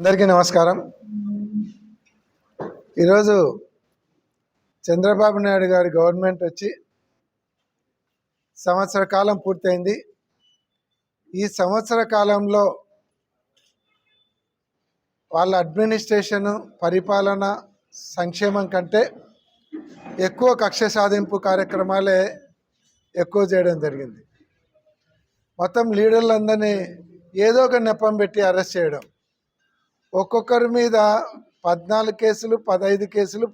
అందరికీ నమస్కారం. ఈరోజు చంద్రబాబు నాయుడు గారి గవర్నమెంట్ వచ్చి సంవత్సర కాలం పూర్తయింది. ఈ సంవత్సర కాలంలో వాళ్ళ అడ్మినిస్ట్రేషను పరిపాలన సంక్షేమం కంటే ఎక్కువ కక్ష సాధింపు కార్యక్రమాలే ఎక్కువ చేయడం జరిగింది. మొత్తం లీడర్లందరినీ ఏదో ఒక నెప్పం పెట్టి అరెస్ట్ చేయడం. ఒక్కొక్కరి మీద పద్నాలుగు కేసులు పదహైదు కేసులు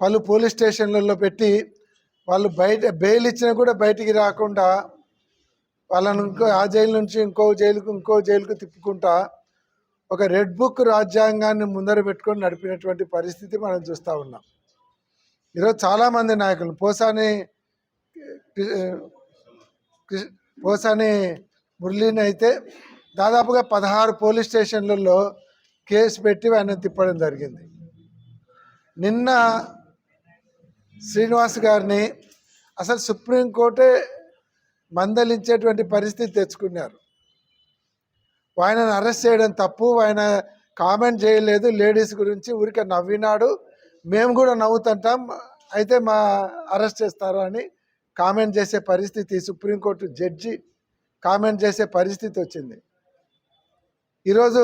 పలు పోలీస్ స్టేషన్లలో పెట్టి వాళ్ళు బయట బెయిల్ ఇచ్చినా కూడా బయటికి రాకుండా వాళ్ళని ఇంకో ఆ జైలు నుంచి ఇంకో జైలుకు ఇంకో జైలుకు తిప్పుకుంటా ఒక రెడ్ బుక్ రాజ్యాంగాన్ని ముందర పెట్టుకొని నడిపినటువంటి పరిస్థితి మనం చూస్తూ ఉన్నాం. ఈరోజు చాలామంది నాయకులు పోసాని పోసాని మురళీని అయితే దాదాపుగా పదహారు పోలీస్ స్టేషన్లలో కేసు పెట్టి ఆయన తిప్పడం జరిగింది. నిన్న శ్రీనివాస్ గారిని అసలు సుప్రీంకోర్టే మందలించేటువంటి పరిస్థితి తెచ్చుకున్నారు. ఆయనను అరెస్ట్ చేయడం తప్పు ఆయన కామెంట్ చేయలేదు లేడీస్ గురించి ఊరికే నవ్వినాడు. మేము కూడా నవ్వుతుంటాం అయితే మా అరెస్ట్ చేస్తారు అని కామెంట్ చేసే పరిస్థితి సుప్రీంకోర్టు జడ్జి కామెంట్ చేసే పరిస్థితి వచ్చింది. ఈరోజు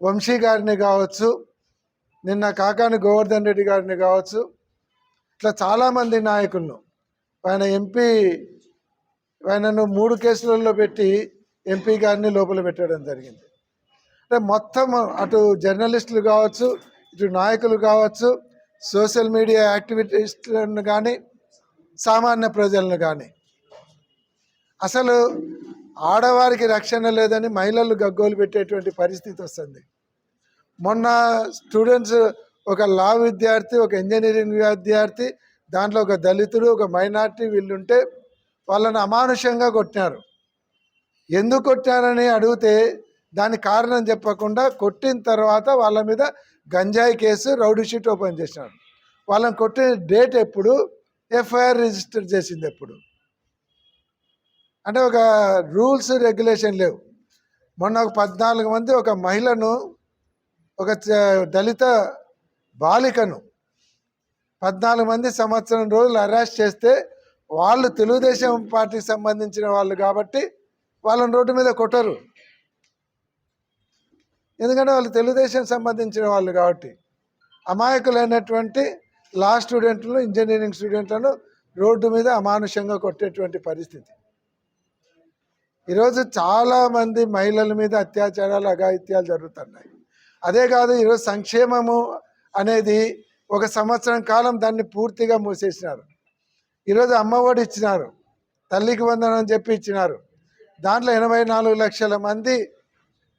వంశీ గారిని కావచ్చు నిన్న కాకాని గోవర్ధన్ రెడ్డి గారిని కావచ్చు ఇట్లా చాలామంది నాయకులను ఆయన ఎంపీ ఆయనను మూడు కేసులలో పెట్టి ఎంపీ గారిని లోపల పెట్టడం జరిగింది. అంటే మొత్తం అటు జర్నలిస్టులు కావచ్చు ఇటు నాయకులు కావచ్చు సోషల్ మీడియా యాక్టివిటీస్లను కానీ సామాన్య ప్రజలను కానీ. అసలు ఆడవారికి రక్షణ లేదని మహిళలు గగ్గోలు పెట్టేటువంటి పరిస్థితి వస్తుంది. మొన్న స్టూడెంట్స్ ఒక లా విద్యార్థి ఒక ఇంజనీరింగ్ విద్యార్థి దాంట్లో ఒక దళితుడు ఒక మైనార్టీ వీళ్ళుంటే వాళ్ళని అమానుషంగా కొట్టినారు. ఎందుకు కొట్టారని అడిగితే దాని కారణం చెప్పకుండా కొట్టిన తర్వాత వాళ్ళ మీద గంజాయి కేసు రౌడీ షీట్ ఓపెన్ చేసినారు. వాళ్ళని కొట్టిన డేట్ ఎప్పుడు? ఎఫ్ఐఆర్ రిజిస్టర్ చేసింది ఎప్పుడు? అంటే ఒక రూల్స్ రెగ్యులేషన్ లేవు. మొన్న ఒక పద్నాలుగు మంది ఒక మహిళను ఒక దళిత బాలికను పద్నాలుగు మంది సంవత్సరం రోజులు అరెస్ట్ చేస్తే వాళ్ళు తెలుగుదేశం పార్టీకి సంబంధించిన వాళ్ళు కాబట్టి వాళ్ళని రోడ్డు మీద కొట్టరు. ఎందుకంటే వాళ్ళు తెలుగుదేశం సంబంధించిన వాళ్ళు కాబట్టి అమాయకులైనటువంటి లా స్టూడెంట్లను ఇంజనీరింగ్ స్టూడెంట్లను రోడ్డు మీద అమానుషంగా కొట్టేటువంటి పరిస్థితి. ఈరోజు చాలామంది మహిళల మీద అత్యాచారాలు అఘాయిత్యాలు జరుగుతున్నాయి. అదే కాదు ఈరోజు సంక్షేమము అనేది ఒక సంవత్సరం కాలం దాన్ని పూర్తిగా మూసేసినారు. ఈరోజు అమ్మఒడి ఇచ్చినారు తల్లికి వందనం అని చెప్పి ఇచ్చినారు. దాంట్లో ఎనభై నాలుగు లక్షల మంది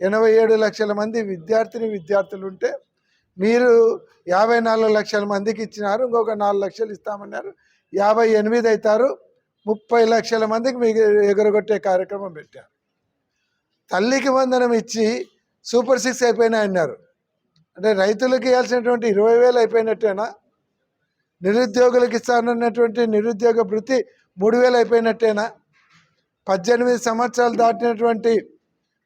ఎనభై ఏడు లక్షల మంది విద్యార్థిని విద్యార్థులు ఉంటే మీరు యాభై నాలుగు లక్షల మందికి ఇచ్చినారు ఇంకొక నాలుగు లక్షలు ఇస్తామన్నారు. యాభై ఎనిమిది అవుతారు ముప్పై లక్షల మందికి మీకు ఎగరగొట్టే కార్యక్రమం పెట్టారు. తల్లికి వందనం ఇచ్చి సూపర్ సిక్స్ అయిపోయినాయి అన్నారు. అంటే రైతులకు ఇవ్వాల్సినటువంటి ఇరవై వేలు అయిపోయినట్టేనా? నిరుద్యోగులకు ఇస్తానన్నటువంటి నిరుద్యోగ భృతి మూడు వేలు అయిపోయినట్టేనా? పద్దెనిమిది సంవత్సరాలు దాటినటువంటి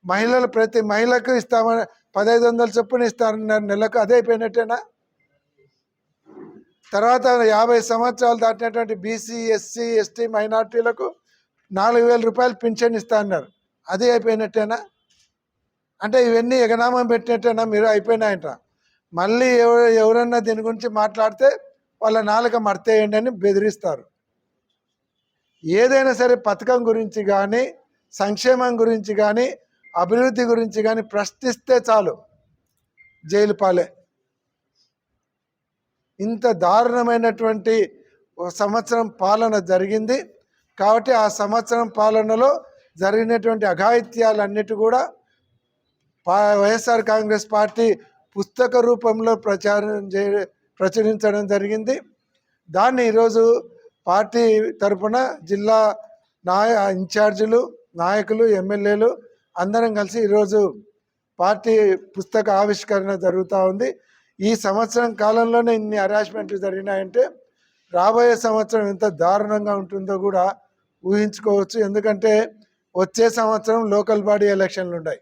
మహిళలు ప్రతి మహిళకు ఇస్తామని పదహైదు వందల చొప్పున ఇస్తారన్నారు నెలకు అదే అయిపోయినట్టేనా? తర్వాత యాభై సంవత్సరాలు దాటినటువంటి బీసీ ఎస్సీ ఎస్టీ మైనార్టీలకు నాలుగు వేల రూపాయలు పింఛన్ ఇస్తా అన్నారు. అదే అయిపోయినట్టేనా? అంటే ఇవన్నీ ఎగనామం పెట్టినట్టేనా? మీరు అయిపోయినాయంట మళ్ళీ ఎవరు ఎవరన్నా దీని గురించి మాట్లాడితే వాళ్ళ నాలుక మర్తేయండి అని బెదిరిస్తారు. ఏదైనా సరే పథకం గురించి కానీ సంక్షేమం గురించి కానీ అభివృద్ధి గురించి కానీ ప్రశ్నిస్తే చాలు. జైలు పాలే. ఇంత దారుణమైనటువంటి సంవత్సరం పాలన జరిగింది. కాబట్టి ఆ సంవత్సరం పాలనలో జరిగినటువంటి అఘాయిత్యాలన్నిటి కూడా పా- వైఎస్ఆర్ కాంగ్రెస్ పార్టీ పుస్తక రూపంలో ప్రచారం చే ప్రచురించడం జరిగింది. దాన్ని ఈరోజు పార్టీ తరపున జిల్లా నాయ ఇన్ఛార్జీలు నాయకులు ఎమ్మెల్యేలు అందరం కలిసి ఈరోజు పార్టీ పుస్తక ఆవిష్కరణ జరుగుతూ ఉంది. ఈ సంవత్సరం కాలంలోనే ఇన్ని హరాస్మెంట్లు జరిగినాయంటే రాబోయే సంవత్సరం ఎంత దారుణంగా ఉంటుందో కూడా ఊహించుకోవచ్చు. ఎందుకంటే వచ్చే సంవత్సరం లోకల్ బాడీ ఎలక్షన్లు ఉన్నాయి.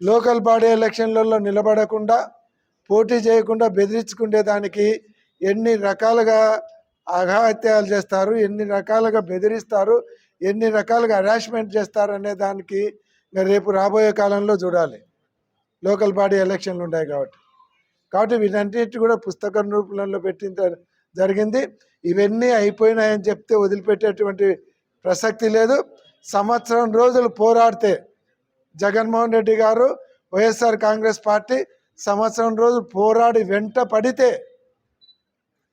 లోకల్ బాడీ ఎలక్షన్లలో నిలబడకుండా పోటీ చేయకుండా బెదిరించుకునే దానికి ఎన్ని రకాలుగా అఘాత్యాలు చేస్తారు ఎన్ని రకాలుగా బెదిరిస్తారు ఎన్ని రకాలుగా హరాస్మెంట్ చేస్తారు అనే దానికి రేపు రాబోయే కాలంలో చూడాలి. లోకల్ బాడీ ఎలక్షన్లు ఉన్నాయి కాబట్టి. కాబట్టి వీటన్నిటి కూడా పుస్తకం రూపంలో పెట్టిన జరిగింది. ఇవన్నీ అయిపోయినాయని చెప్తే వదిలిపెట్టేటువంటి ప్రసక్తి లేదు. సంవత్సరం రోజులు పోరాడితే జగన్మోహన్ రెడ్డి గారు వైఎస్ఆర్ కాంగ్రెస్ పార్టీ సంవత్సరం రోజులు పోరాడి వెంట పడితే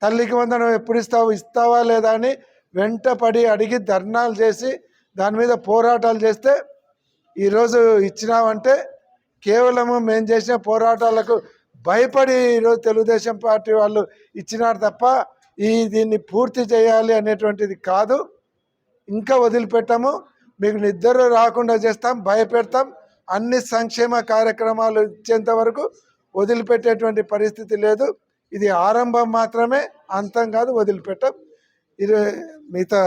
తల్లికి వందనం ఎప్పుడు ఇస్తావు ఇస్తావా లేదా అని వెంట పడి అడిగి ధర్నాలు చేసి దాని మీద పోరాటాలు చేస్తే ఈరోజు ఇచ్చినామంటే కేవలము మేము చేసిన పోరాటాలకు భయపడి ఈరోజు తెలుగుదేశం పార్టీ వాళ్ళు ఇచ్చినారు తప్ప ఈ దీన్ని పూర్తి చేయాలి అనేటువంటిది కాదు. ఇంకా వదిలిపెట్టాము. మీకు నిద్ర రాకుండా చేస్తాం భయపెడతాం. అన్ని సంక్షేమ కార్యక్రమాలు ఇచ్చేంత వరకు వదిలిపెట్టేటువంటి పరిస్థితి లేదు. ఇది ఆరంభం మాత్రమే అంతం కాదు వదిలిపెట్టం. ఇది మిగతా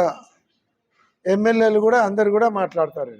ఎమ్మెల్యేలు కూడా అందరు కూడా మాట్లాడతారు.